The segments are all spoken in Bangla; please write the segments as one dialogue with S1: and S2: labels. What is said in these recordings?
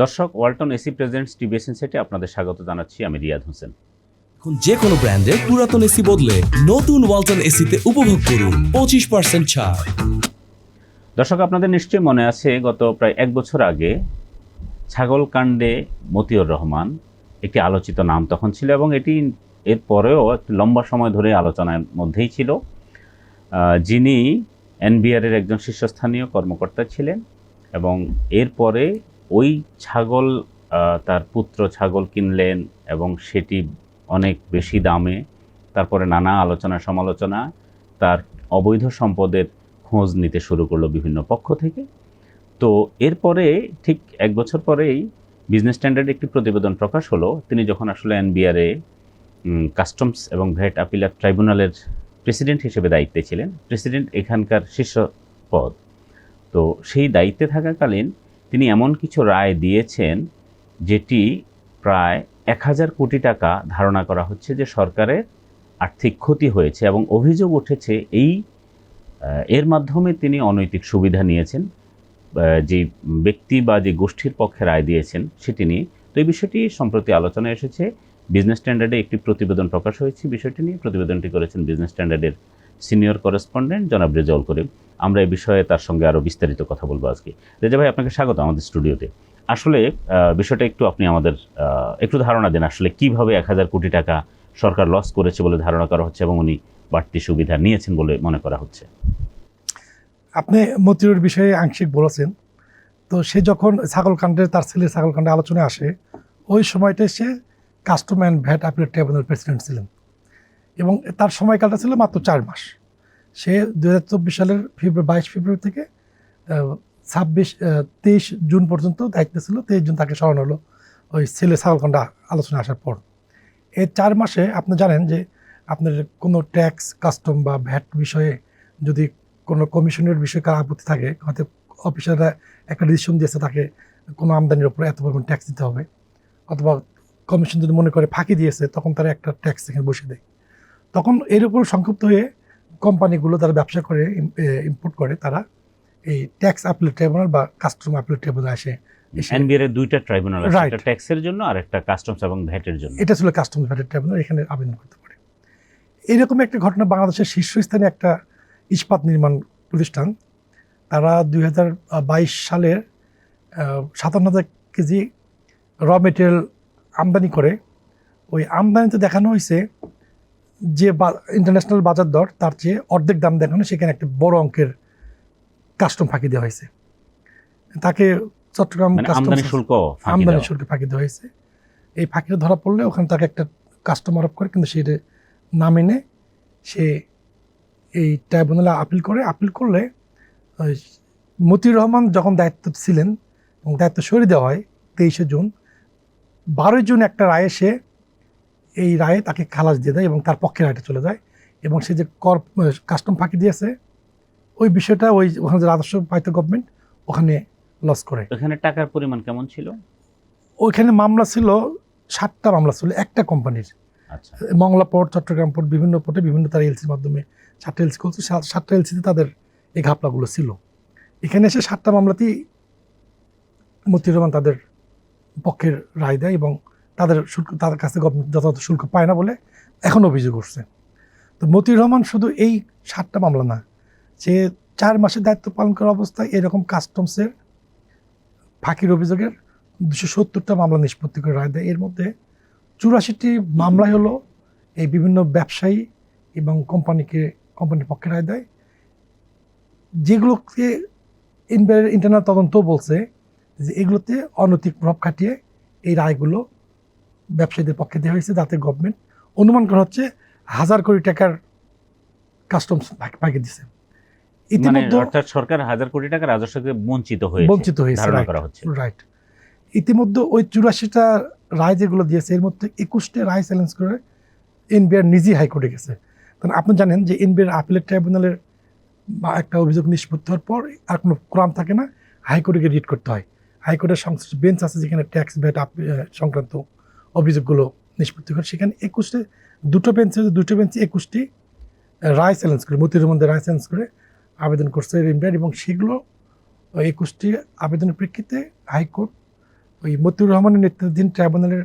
S1: দর্শক ওয়ালটন এসি প্রেজেন্টস টিভিএস ইনসাইটে আপনাদের স্বাগত জানাচ্ছি আমি রিয়াদ হোসেন।
S2: এখন যে কোনো ব্র্যান্ডের পুরাতন এসি বদলে নতুন ওয়ালটন এসিতে উপভোগ করুন পঁচিশ পার্সেন্ট ছাড়।
S1: দর্শক আপনাদের নিশ্চয়ই মনে আছে গত প্রায় এক বছর আগে ছাগল কাণ্ডে মতিউর রহমান একটি আলোচিত নাম তখন ছিল এবং এটি এর পরেও একটি লম্বা সময় ধরে আলোচনার মধ্যেই ছিল। যিনি এনবিআরের একজন শীর্ষস্থানীয় কর্মকর্তা ছিলেন এবং এরপরে ওই ছাগল তার পুত্র ছাগল কিনলেন এবং সেটি অনেক বেশি দামে, তারপরে নানা আলোচনা সমালোচনা, তার অবৈধ সম্পদের খোঁজ নিতে শুরু করল বিভিন্ন পক্ষ থেকে। তো এরপরে ঠিক এক বছর পরেই বিজনেস স্ট্যান্ডার্ড একটি প্রতিবেদন প্রকাশ হলো। তিনি যখন আসলে এনবিআরে কাস্টমস এবং ভ্যাট আপিলার ট্রাইব্যুনালের প্রেসিডেন্ট হিসেবে দায়িত্বে ছিলেন প্রেসিডেন্ট এখানকার শীর্ষ পদ। তো সেই দায়িত্বে থাকাকালীন তিনি এমন কিছু রায় দিয়েছেন যেটি প্রায় এক হাজার কোটি টাকা ধারণা করা হচ্ছে যে সরকারের আর্থিক ক্ষতি হয়েছে এবং অভিযোগ উঠেছে এই এর মাধ্যমে তিনি অনৈতিক সুবিধা নিয়েছেন যে ব্যক্তি বা যে গোষ্ঠীর পক্ষে রায় দিয়েছেন সেটি নিয়ে। তো এই বিষয়টি সম্প্রতি আলোচনায় এসেছে। বিজনেস স্ট্যান্ডার্ডে একটি প্রতিবেদন প্রকাশ হয়েছে। বিষয়টি নিয়ে প্রতিবেদনটি করেছেন বিজনেস স্ট্যান্ডার্ডের সিনিয়র করেসপন্ডেন্ট জনাব রেজাউল করিম। আমরা এই বিষয়ে তার সঙ্গে আরও বিস্তারিত কথা বলব আজকে। রেজা ভাই, আপনাকে স্বাগত আমাদের স্টুডিওতে। আসলে বিষয়টা একটু আপনি আমাদের একটু ধারণা দেন আসলে কীভাবে এক হাজার কোটি টাকা সরকার লস করেছে বলে ধারণা করা হচ্ছে এবং উনি বাড়তি সুবিধা নিয়েছেন বলে মনে করা হচ্ছে।
S3: আপনি মতিউরের বিষয়ে আংশিক বলেছেন। তো সে যখন ছাগলকাণ্ডে তার ছেলের ছাগলকাণ্ডে আলোচনায় আসে, ওই সময়টায় সে custom and VAT appellate tribunal president ছিলেন। এবং তার সময়কালটা ছিল মাত্র চার মাস। সে দু হাজার চব্বিশ সালের ফেব্রুয়ারি, বাইশ ফেব্রুয়ারি থেকে ছাব্বিশ তেইশ জুন পর্যন্ত দায়িত্বে ছিল, তেইশ জুন তাকে সরানো হলো ওই ছেলে ছাগলকাণ্ডা আলোচনা আসার পর। এই চার মাসে আপনি জানেন যে আপনার কোনো ট্যাক্স, কাস্টম বা ভ্যাট বিষয়ে যদি কোনো কমিশনের বিষয়ে কার আপত্তি থাকে, হয়তো অফিসাররা একটা ডিসিশন দিয়েছে তাকে কোনো আমদানির উপর এত পরিমাণ ট্যাক্স দিতে হবে। অথবা কমিশন যদি মনে করে ফাঁকি দিয়েছে, তখন তারা একটা ট্যাক্স এখানে বসে দেয়। তখন এর উপর সংক্ষিপ্ত হয়ে কোম্পানিগুলো তারা ব্যবসা করে ইম্পোর্ট করে তারা এই ট্যাক্স আপিল ট্রাইব্যুনাল বা কাস্টম আপিল ট্রাইব্যুনাল আসে
S1: এনবিআর এর দুইটা ট্রাইব্যুনাল আছে একটা ট্যাক্সের জন্য আর একটা কাস্টমস এবং ভ্যাটের জন্য।
S3: এটা ছিল কাস্টমস ভ্যাটের ট্রাইব্যুনাল এখানে আবেদন করতে পারে। এরকম একটা ঘটনা বাংলাদেশের শীর্ষস্থানে একটা ইস্পাত নির্মাণ প্রতিষ্ঠান। তারা দু হাজার বাইশ সালের সাতান্ন হাজার কেজি র মেটেরিয়াল আমদানি করে। ওই আমদানিতে দেখানো হয়েছে যে ইন্টারন্যাশনাল বাজার দর তার চেয়ে অর্ধেক দাম দেখানো সেখানে একটা বড় অঙ্কের কাস্টম ফাঁকি দেওয়া হয়েছে। তাকে চট্টগ্রাম
S1: মানে আমদানি শুল্ক ফাঁকি
S3: আমদানি
S1: দেওয়া।
S3: শুল্ক ফাঁকি দেওয়া হয়েছে। এই ফাঁকিটা ধরা পড়লে ওখানে তাকে একটা কাস্টম আরোপ করে কিন্তু সেটা না মেনে সে এই ট্রাইব্যুনালে আপিল করে। আপিল করলে মতিউর রহমান যখন দায়িত্ব ছিলেন এবং দায়িত্ব সরিয়ে দেওয়া হয় তেইশে জুন বারোই জুন একটা রায় এসে এই রায়ে তাকে খালাস দিয়ে দেয় এবং তার পক্ষে রায়টা চলে যায় এবং সে যে কর কাস্টম ফাঁকি দিয়েছে ওই বিষয়টা ওই ওখানে যে রাজস্ব পাইতো গভর্নমেন্ট ওখানে লস করে।
S1: এখানে টাকার পরিমাণ কেমন ছিল?
S3: ওইখানে মামলা ছিল সাতটা মামলা ছিল একটা কোম্পানির
S1: আচ্ছা।
S3: মংলা পোর্ট চট্টগ্রাম পোর্ট বিভিন্ন পোর্টে বিভিন্ন তার এলসির মাধ্যমে সাতটা এলসি করছে সাতটা এলসিতে তাদের এই ঘাপলাগুলো ছিল। এখানে এসে সাতটা মামলাতেই মতিউর রহমান তাদের পক্ষের রায় দেয় এবং তাদের শুল্ক তাদের কাছে গভর্নমেন্ট যথাযথ শুল্ক পায় না বলে এখন অভিযোগ উঠছে। তো মতিউর রহমান শুধু এই সাতটা মামলা না, সে চার মাসের দায়িত্ব পালন করা অবস্থায় এরকম কাস্টমসের ফাঁকির অভিযোগের দুশো সত্তরটা মামলা নিষ্পত্তি করে রায় দেয়। এর মধ্যে চুরাশিটি মামলায় হলো এই বিভিন্ন ব্যবসায়ী এবং কোম্পানিকে, কোম্পানির পক্ষে রায় দেয়। যেগুলোকে ইন্টারনাল তদন্ত বলছে যে এগুলোতে অনৈতিক প্রভাব খাটিয়ে এই রায়গুলো ব্যবসায়ীদের পক্ষে দেওয়া হয়েছে যাতে গভর্নমেন্ট অনুমান করা হচ্ছে হাজার কোটি টাকার কাস্টমস ফাঁকি দিছে।
S1: মানে
S3: ইতিমধ্যে
S1: অর্থাৎ সরকার হাজার কোটি টাকা রাজস্বকে বঞ্চিত হয়েছে
S3: বঞ্চিত হয়েছে
S1: ধারণা করা হচ্ছে।
S3: রাইট ইতিমধ্যে ওই চুরাশিটা রায় যেগুলো দিয়েছে এর মধ্যে একুশটা রায় চ্যালেঞ্জ করে এনবিআর নিজেই হাইকোর্টে গেছে। কারণ আপনি জানেন যে এনবিআর আপিলেট ট্রাইব্যুনালের বা একটা অভিযোগ নিষ্পত্তি হওয়ার পর আর কোনো ক্রাম থাকে না হাইকোর্টে রিট করতে হয়। হাইকোর্টের সংশ্লিষ্ট বেঞ্চ আছে যেখানে ট্যাক্স ভ্যাট সংক্রান্ত অভিযোগগুলো নিষ্পত্তি করে। সেখানে একুশটি দুটো বেঞ্চে দুটো বেঞ্চে একুশটি রায় চ্যালেঞ্জ করে, মতির মধ্যে রায় চ্যালেঞ্জ করে আবেদন করছে এনবিআর এবং সেগুলো একুশটি আবেদনের প্রেক্ষিতে হাইকোর্ট ওই মতিউর রহমানের নেতৃত্বাধীন ট্রাইব্যুনালের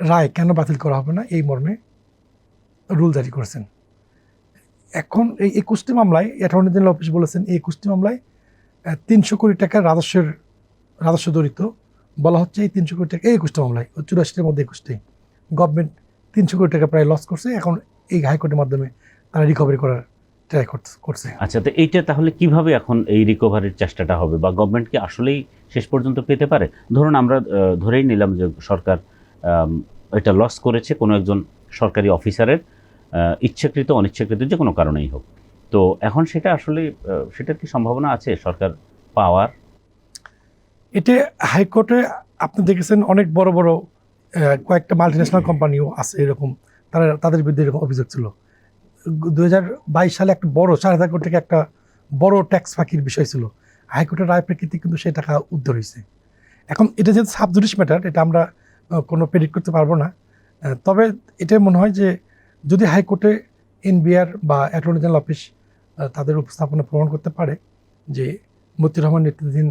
S3: রায় কেন বাতিল করা হবে না এই মর্মে রুল জারি করেছেন। এখন এই একুশটি মামলায়, অ্যাটর্নি জেনারেল অফিস বলেছেন, এই একুশটি মামলায় তিনশো কোটি টাকার রাজস্বের, রাজস্ব জড়িত বলা হচ্ছে এই তিনশো কোটি টাকা, এই একুশটি মামলায় চুরাশিটির মধ্যে একুশটি। গভর্নমেন্ট তিনশো কোটি টাকা প্রায় লস করছে, এখন এই হাইকোর্টের মাধ্যমে তারা রিকভারি করার ট্রাই করছে
S1: আচ্ছা তো এইটা তাহলে কীভাবে এখন এই রিকভারির চেষ্টাটা হবে? বা গভর্নমেন্ট কি আসলেই শেষ পর্যন্ত পেতে পারে? ধরুন আমরা ধরেই নিলাম যে সরকার এটা লস করেছে কোনো একজন সরকারি অফিসারের ইচ্ছাকৃত, অনিচ্ছাকৃত, যে কোনো কারণেই হোক। তো এখন সেটা আসলে সেটার কি সম্ভাবনা আছে সরকার পাওয়ার?
S3: এতে হাইকোর্টে আপনি দেখেছেন অনেক বড় বড় কয়েকটা মাল্টি ন্যাশনাল কোম্পানিও আছে এরকম। তারা তাদের বিরুদ্ধে এরকম অভিযোগ ছিল। দু হাজার বাইশ সালে একটা বড় চার হাজার কোটি টাকা একটা বড় ট্যাক্স ফাঁকির বিষয় ছিল। হাইকোর্টের রায় প্রেক্ষিতে কিন্তু সেই টাকা উদ্ধার হয়েছে। এখন এটা যেহেতু সাবজুডিস ম্যাটার এটা আমরা কোনো প্রেডিক্ট করতে পারব না। তবে এটা মনে হয় যে যদি হাইকোর্টে এনবিআর বা অ্যাটর্নি জেনারেল অফিস তাদের উপস্থাপনা প্রমাণ করতে পারে যে মতিউর রহমান নেতৃত্বাধীন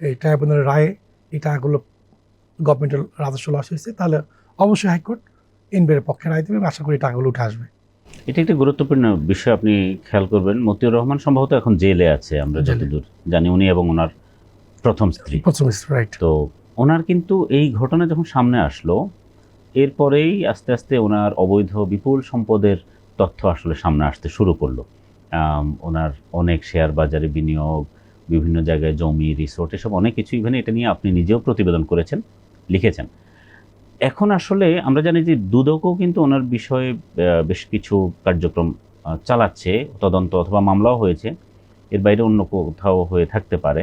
S3: এই ট্রাইব্যুনালের রায়ে এই টাকাগুলো গভর্নমেন্টের রাজস্ব লস হয়েছে তাহলে অবশ্যই হাইকোর্ট এনবিআর পক্ষে রায় দেবে আশা করি টাকাগুলো উঠে আসবে।
S1: এটা একটি গুরুত্বপূর্ণ বিষয় আপনি খেয়াল করবেন। মতিউর রহমান সম্ভবত এখন জেলে আছে আমরা। যতদূর জানি উনি এবং ওনার প্রথম স্ত্রী।
S3: প্রথম রাইট
S1: তো ওনার কিন্তু এই ঘটনা যখন সামনে আসলো এরপরেই আস্তে আস্তে ওনার অবৈধ বিপুল সম্পদের তথ্য আসলে সামনে আসতে শুরু করল। ওনার অনেক শেয়ার বাজারে বিনিয়োগ বিভিন্ন জায়গায় জমি রিসোর্ট এসব অনেক কিছু ইভেন এটা নিয়ে আপনি নিজেও প্রতিবেদন করেছেন, লিখেছেন। এখন আসলে আমরা জানি যে দুদকও কিন্তু ওনার বিষয়ে বেশ কিছু কার্যক্রম চালাচ্ছে, তদন্ত অথবা মামলাও হয়েছে, এর বাইরে অন্য কোথাও হয়ে থাকতে পারে,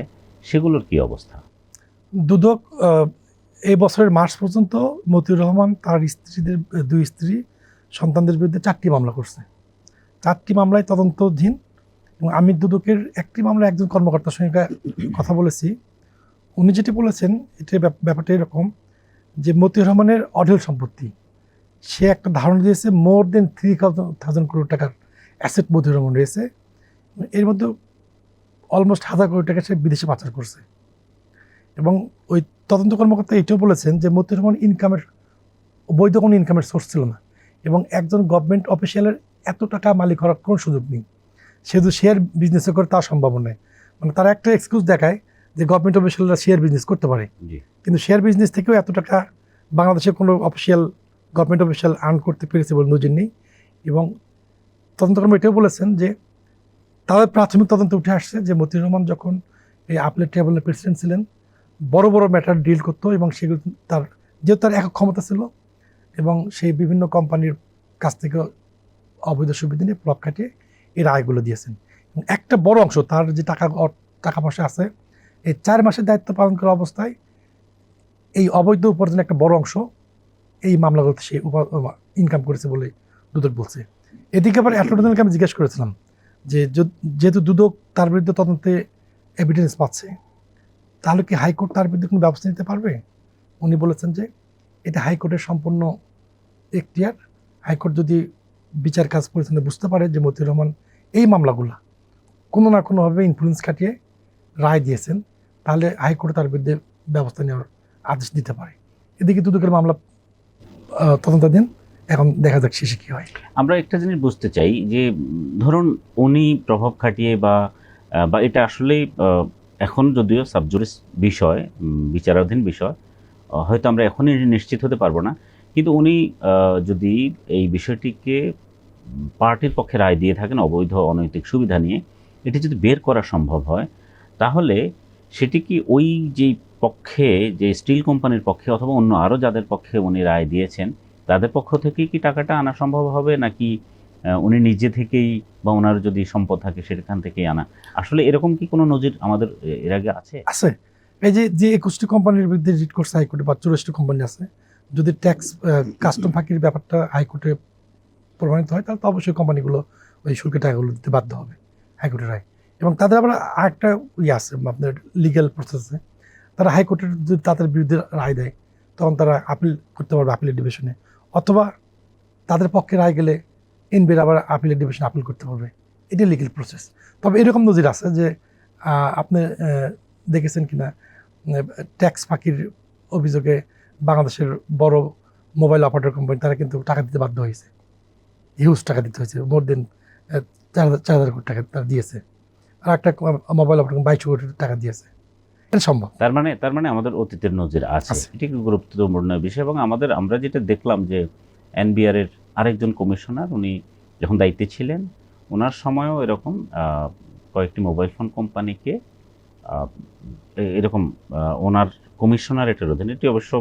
S1: সেগুলোর কি অবস্থা?
S3: দুদক এই বছরের মার্চ পর্যন্ত মতিউর রহমান তার স্ত্রীদের, দুই স্ত্রী সন্তানদের বিরুদ্ধে চারটি মামলা করছে। চারটি মামলায় তদন্তধীন এবং আমি দুদকের একটি মামলা একজন কর্মকর্তার সঙ্গে কথা বলেছি। উনি যেটি বলেছেন, এটা ব্যাপ- ব্যাপারটা এরকম যে মতিউর রহমানের অঢেল সম্পত্তি, সে একটা ধারণা দিয়েছে মোর দেন থ্রি থাউজেন্ড কোটি টাকার অ্যাসেট মতিউর রহমান রয়েছে। এর মধ্যে অলমোস্ট হাজার কোটি টাকা সে বিদেশে পাচার করছে। এবং ওই তদন্ত কর্মকর্তা এটাও বলেছেন যে মতিউর রহমান ইনকামের বৈধ কোনো ইনকামের সোর্স ছিল না এবং একজন গভর্নমেন্ট অফিসিয়ালের এত টাকা মালিক হওয়ার কোনো সুযোগ নেই। সে যদি শেয়ার বিজনেসও করে তা সম্ভব নয়। মানে তারা একটা এক্সকিউজ দেখায় যে গভর্নমেন্ট অফিসিয়ালরা শেয়ার বিজনেস করতে পারে। কিন্তু শেয়ার বিজনেস থেকেও এত টাকা বাংলাদেশের কোনো অফিসিয়াল গভর্নমেন্ট অফিসিয়াল আর্ন করতে পেরেছে বলে নজির নেই এবং তদন্তকর্ম এটাও বলেছেন যে তাদের প্রাথমিক তদন্ত উঠে আসছে যে মতিউর রহমান যখন এই আপলেট টেবলের প্রেসিডেন্ট ছিলেন বড় বড় ম্যাটার ডিল করতো এবং সেগুলো তার যেহেতু তার একক ক্ষমতা ছিল এবং সেই বিভিন্ন কোম্পানির কাছ থেকে অবৈধ সুবিধা নিয়ে প্লট কাটিয়ে এই রায়গুলো দিয়েছেন। একটা বড় অংশ, তার যে টাকা টাকা পয়সা আছে, এই চার মাসের দায়িত্ব পালন করা অবস্থায় এই অবৈধ উপার্জনের একটা বড় অংশ এই মামলাগুলোতে সে ইনকাম করেছে বলে দুদক বলছে। এদিকে আবার অ্যাটর্নি জেনারেলকে আমি জিজ্ঞেস করেছিলাম যে যেহেতু দুদক তার বিরুদ্ধে তদন্তে এভিডেন্স পাচ্ছে, তাহলে কি হাইকোর্ট তার বিরুদ্ধে কোনো ব্যবস্থা নিতে পারবে? উনি বলেছেন যে এটা হাইকোর্টের সম্পূর্ণ এখতিয়ার। হাইকোর্ট যদি বিচার কাজ পরিচালনা বুঝতে পারে যে মতিউর রহমান এই মামলাগুলা কোনো না কোনোভাবে ইনফ্লুয়েন্স খাটিয়ে রায় দিয়েছেন, তাহলে হাইকোর্ট তার বিরুদ্ধে ব্যবস্থা নেওয়ার আদেশ দিতে পারে। এদিকে দুদকের মামলা তদন্তাধীন, এখন দেখা যাক শেষে কি হয়।
S1: আমরা একটা জিনিস বুঝতে চাই যে, ধরুন উনি প্রভাব খাটিয়ে বা বা এটা আসলেই এখন যদিও সাবজুরিস বিষয় বিচারাধীন বিষয় হয়তো আমরা এখনই নিশ্চিত হতে পারব না। কিন্তু উনি যদি এই বিষয়টিকে পার্টির পক্ষে রায় দিয়ে থাকেন অবৈধ অনৈতিক সুবিধা নিয়ে, এটি যদি বের করা সম্ভব হয়, তাহলে সেটি কি ওই যেই পক্ষে, যে স্টিল কোম্পানির পক্ষে অথবা অন্য আরও যাদের পক্ষে উনি রায় দিয়েছেন, তাদের পক্ষ থেকে কি টাকাটা আনা সম্ভব হবে? নাকি উনি নিজে থেকেই বা ওনার যদি সম্পদ থাকে সেখান থেকেই আনা? আসলে এরকম কি কোনো নজির আমাদের এর আগে আছে?
S3: আছে। এই যে যে একুশটি কোম্পানির বিরুদ্ধে রিট করছে হাইকোর্টে বা চুরাশটি কোম্পানি আছে, যদি ট্যাক্স কাস্টম ফাঁকির ব্যাপারটা হাইকোর্টে প্রমাণিত হয়, তাহলে তো অবশ্যই কোম্পানিগুলো ওই শুল্কের টাকাগুলো দিতে বাধ্য হবে, হাইকোর্টের রায়। এবং তাদের আবার আরেকটা ইয়ে আছে, আপনার লিগ্যাল প্রসেস তারা হাইকোর্টের যদি তাদের বিরুদ্ধে রায় দেয়, তখন তারা আপিল করতে পারবে আপিলের ডিভিশনে অথবা তাদের পক্ষে রায় গেলে এনবির আবার আপিলের ডিভিশনে আপিল করতে পারবে। এটা লিগ্যাল প্রসেস তবে এরকম নজির আছে যে আপনি দেখেছেন কিনা ট্যাক্স ফাঁকির অভিযোগে বাংলাদেশের বড় মোবাইল অপারেটর কোম্পানি তারা কিন্তু টাকা দিতে বাধ্য হয়েছে। হিউজ টাকা দিতে হয়েছে মোর দেন চার চার হাজার কোটি টাকা তারা দিয়েছে। আর একটা মোবাইল অপারেটর বাইশশো কোটি টাকা দিয়েছে। এটা সম্ভব।
S1: তার মানে তার মানে আমাদের অতীতের নজির আছে। এটি একটি গুরুত্বপূর্ণ বিষয় এবং আমাদের আমরা যেটা দেখলাম যে এনবিআর এর আরেকজন কমিশনার উনি যখন দায়িত্বে ছিলেন ওনার সময়ও এরকম কয়েকটি মোবাইল ফোন কোম্পানিকে এরকম ওনার কমিশনারেটের অধীনে এটি অবশ্য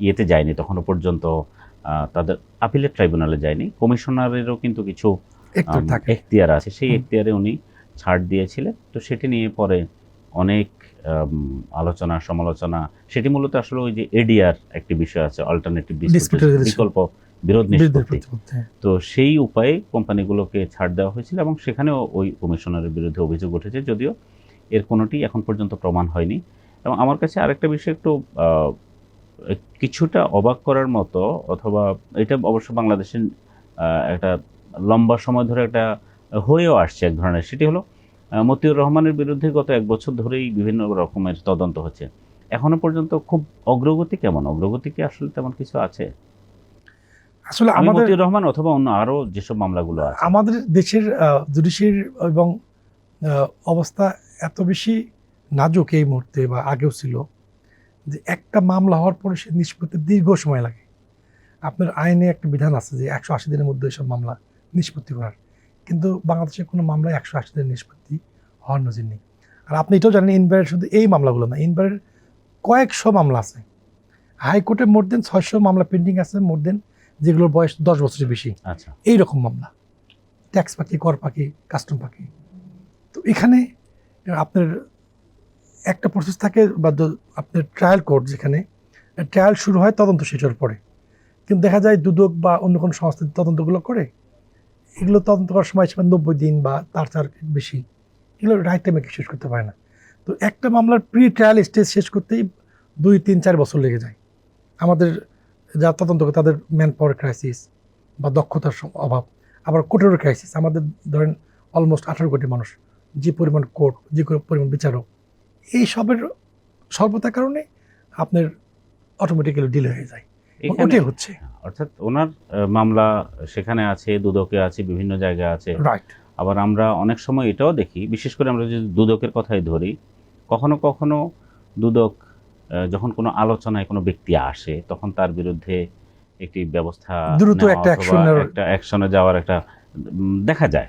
S1: ইয়েতে যায়নি তখনও পর্যন্ত তাদের আপিলের ট্রাইব্যুনালে যায়নি। কমিশনারেরও কিন্তু কিছু এখতিয়ার আছে। সেই এখতিয়ারে উনি ছাড় দিয়েছিলেন। তো সেটি নিয়ে পরে অনেক আলোচনা সমালোচনা। সেটি মূলত আসলে ওই যে এডিআর একটি বিষয় আছে অল্টারনেটিভ বিকল্প বিরোধ নিষ্পত্তি।
S3: হ্যাঁ।
S1: তো সেই উপায়ে কোম্পানিগুলোকে ছাড় দেওয়া হয়েছিল এবং সেখানেও ওই কমিশনারের বিরুদ্ধে অভিযোগ উঠেছে। যদিও এর কোনোটি এখন পর্যন্ত প্রমাণ হয়নি। এবং আমার কাছে আরেকটা বিষয় একটু আহ, কিছুটা অবাক করার মতো অথবা এটা অবশ্য বাংলাদেশের একটা লম্বা সময় ধরে একটা হয়েও আসছে এক ধরনের। সেটি হলো মতিউর রহমানের বিরুদ্ধে গত এক বছর ধরেই বিভিন্ন রকমের তদন্ত হচ্ছে। এখনও পর্যন্ত খুব অগ্রগতি কেমন? অগ্রগতি কি আসলে তেমন কিছু আছে?
S3: আসলে
S1: আমি
S3: আমাদের
S1: মতিউর রহমান অথবা অন্য আরও যেসব মামলাগুলো আছে।
S3: আমাদের দেশের জুডিশিয়ারি এবং অবস্থা এত বেশি নাজুক এই মুহূর্তে বা আগেও ছিল। যে একটা মামলা হওয়ার পরে সে নিষ্পত্তি দীর্ঘ সময় লাগে। আপনার আইনে একটা বিধান আছে যে একশো আশি দিনের মধ্যে এসব মামলা নিষ্পত্তি করার। কিন্তু বাংলাদেশে কোনো মামলায় একশো আশি দিনের নিষ্পত্তি হওয়ার নজির নেই। আর আপনি এটাও জানেন ইনভারের শুধু এই মামলাগুলো না ইনভারের কয়েকশো মামলা আছে। হাইকোর্টে মোর দেন ছয়শো মামলা পেন্ডিং আছে মোর দেন যেগুলোর বয়স দশ বছরের বেশি।
S1: আচ্ছা।
S3: এই রকম মামলা। ট্যাক্স পাখি কর পাখি কাস্টম পাখি। তো এখানে আপনার একটা প্রসেস থাকে বা আপনার ট্রায়াল কোর্ট যেখানে ট্রায়াল শুরু হয় তদন্ত শেষ হওয়ার পরে। কিন্তু দেখা যায় দুদক বা অন্য কোনো সংস্থা তদন্তগুলো করে। এগুলো তদন্ত করার সময় সীমা নব্বই দিন বা তার চার বেশি। এগুলো রাইট টাইমে শেষ করতে পারে না। তো একটা মামলার প্রি ট্রায়াল স্টেজ শেষ করতেই দুই, তিন, চার বছর লেগে যায়। আমাদের যা তদন্ত করে তাদের ম্যান পাওয়ার ক্রাইসিস বা দক্ষতার অভাব। আবার কোর্টেরও ক্রাইসিস আমাদের ধরেন অলমোস্ট আঠারো কোটি মানুষ। যে পরিমাণ কোর্ট যে পরিমাণ বিচারক এই সবের স্বল্পতার কারণে আপনার অটোমেটিক্যালি ডিলে হয়ে যায়। ওটাই হচ্ছে।
S1: অর্থাৎ ওনার মামলা সেখানে আছে দুদকে আছে বিভিন্ন জায়গায় আছে।
S3: রাইট
S1: আবার আমরা অনেক সময় এটাও দেখি বিশেষ করে আমরা যদি দুদকের কথাই ধরি কখনো কখনো দুদক যখন কোনো আলোচনায় কোনো ব্যক্তি আসে তখন তার বিরুদ্ধে একটি ব্যবস্থা
S3: দ্রুত একটা
S1: অ্যাকশনে যাওয়ার একটা দেখা যায়।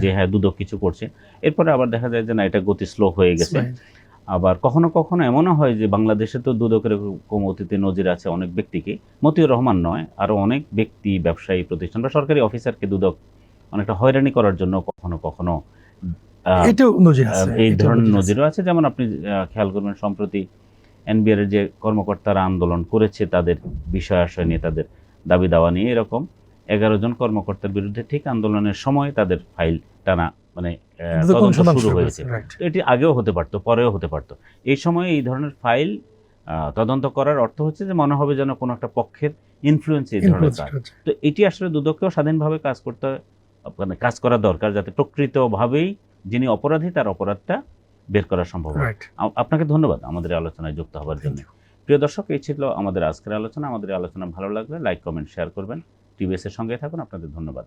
S1: যে- হ্যাঁ দুদক কিছু করছে। এরপরে আবার দেখা যায় যে না এটা গতি স্লো হয়ে গেছে। আবার কখনো কখনো এমনও হয় যে বাংলাদেশে তো দুদকের এরকম অতীতে নজির আছে অনেক ব্যক্তিকে। মতিউর রহমান নয় আরও অনেক ব্যক্তি ব্যবসায়ী প্রতিষ্ঠান বা সরকারি অফিসারকে দুদক অনেকটা হয়রানি করার জন্য কখনো কখনো এই ধরনের নজিরও আছে। যেমন আপনি খেয়াল করবেন সম্প্রতি এনবিআর যে কর্মকর্তারা আন্দোলন করেছে তাদের বিষয় আশয় নিয়ে তাদের দাবি দাওয়া নিয়ে এরকম। এগারো জন কর্মকর্তার বিরুদ্ধে ঠিক আন্দোলনের সময় তাদের ফাইল টানা মানে তদন্ত শুরু হয়েছে। এটি আগেও হতে পারতো পরেও হতে পারতো। এই সময় এই ধরনের ফাইল তদন্ত করার অর্থ হচ্ছে যে মনে হবে যেন কোনো একটা পক্ষের ইনফ্লুয়েন্স এই ধরনের কাজ। তো এটি আসলে দুদককেও স্বাধীনভাবে কাজ করতে মানে কাজ করা দরকার যাতে প্রকৃতভাবেই যিনি অপরাধী তার অপরাধটা বের করা সম্ভব হয়। আপনাকে ধন্যবাদ আমাদের আলোচনায় যুক্ত হওয়ার জন্য। প্রিয় দর্শক এই ছিল আমাদের আজকের আলোচনা। আমাদের আলোচনা ভালো লাগলে লাইক কমেন্ট শেয়ার করবেন। টিভিএস এর সঙ্গে থাকুন। আপনাদের ধন্যবাদ।